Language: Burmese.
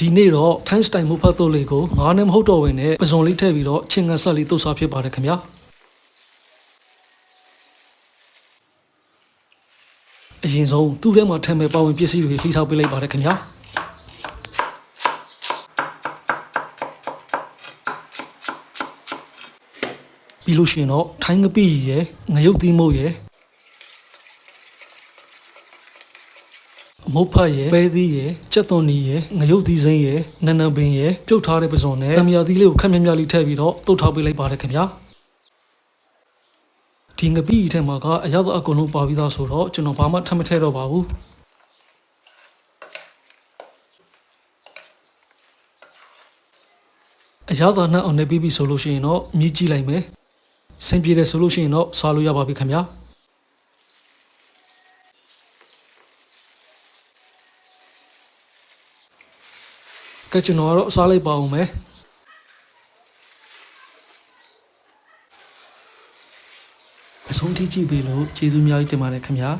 ဒီနေ့တော့ time style မုတ်ဖတ်တော့လေးကိုငါးနဲ့မဟုတ်တော့ဝင်နဲ့ပဇွန်လေးထည့်ပြီးတော့ချင်းငတ်ဆက်လေးတုတ်စားဖြစ်ပါတယ်ခင်ဗျာအရင်ဆုံးသူ့ထဲမှာထည့်မဲ့ပါဝင်ပစ္စည်းတွေလှိထောက်ပေးလိုက်ပါတယ်ခင်ဗျာပြီးလို့ရှိရင်တော့ထိုင်းငပိရယ်ငရုတ်သီးမုတ်ရယ် မုတ်ဖတ်ရယ်ပဲသီးရယ်ကြက်သွန်နီရယ်ငရုတ်သီးစိမ်းရယ်နန်းနန်းပင်ရယ်ပြုတ်ထားတဲ့ပစုံနဲ့တမယာသီးလေးကိုခက်မြက်မြက်လေးထည့်ပြီးတော့တုတ်ထားပေးလိုက်ပါတယ်ခင်ဗျာဒီငပိထဲမှာကအရောက်အကုန်လုံးပါပြီးသားဆိုတော့ကျွန်တော်ဘာမှထပ်မထည့်တော့ပါဘူးအရောက်သားနှံ့အောင်နေပြီးပြီဆိုလို့ရှိရင်တော့မြည်ကြည့်လိုက်မယ်စင်ပြေတယ်ဆိုလို့ရှိရင်တော့စားလို့ရပါပြီခင်ဗျာ ကဲကျွန်တော်ကတော့စားလိုက်ပါအောင်မယ်အဆုံးထိကြည့်ပေးလို့ကျေးဇူးများကြီးတင်ပါတယ်ခင်ဗျာ